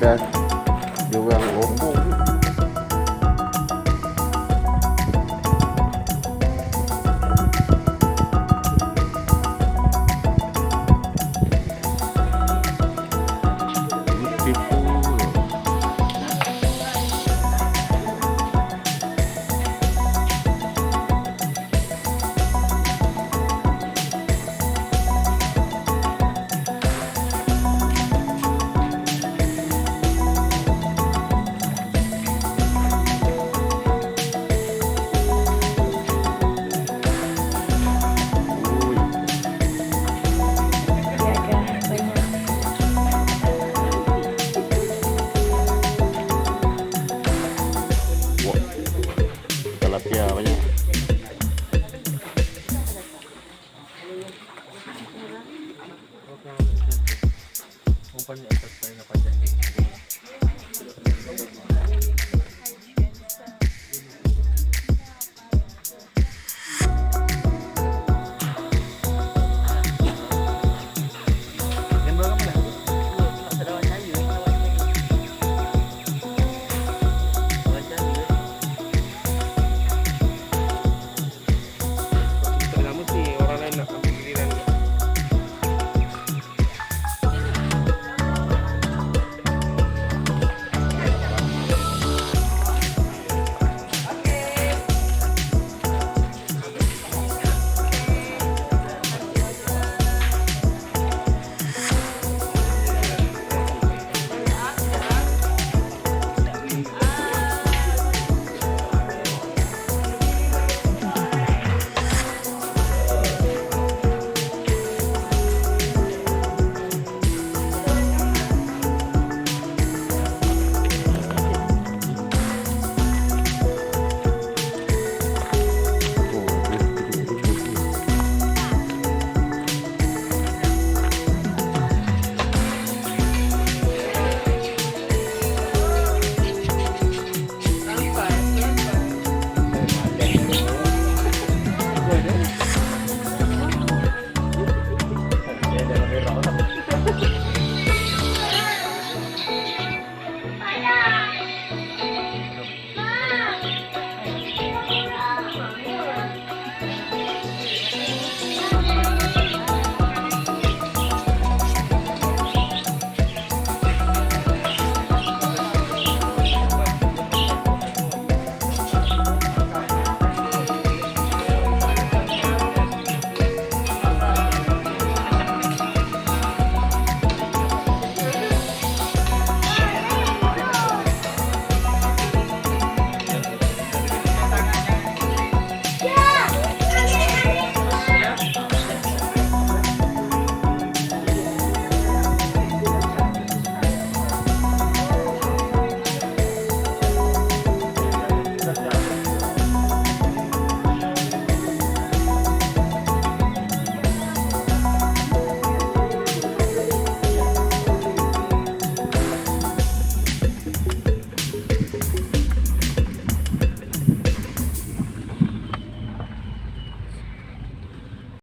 Diyos ka. Yung Bukan yung atas na yun na kanya.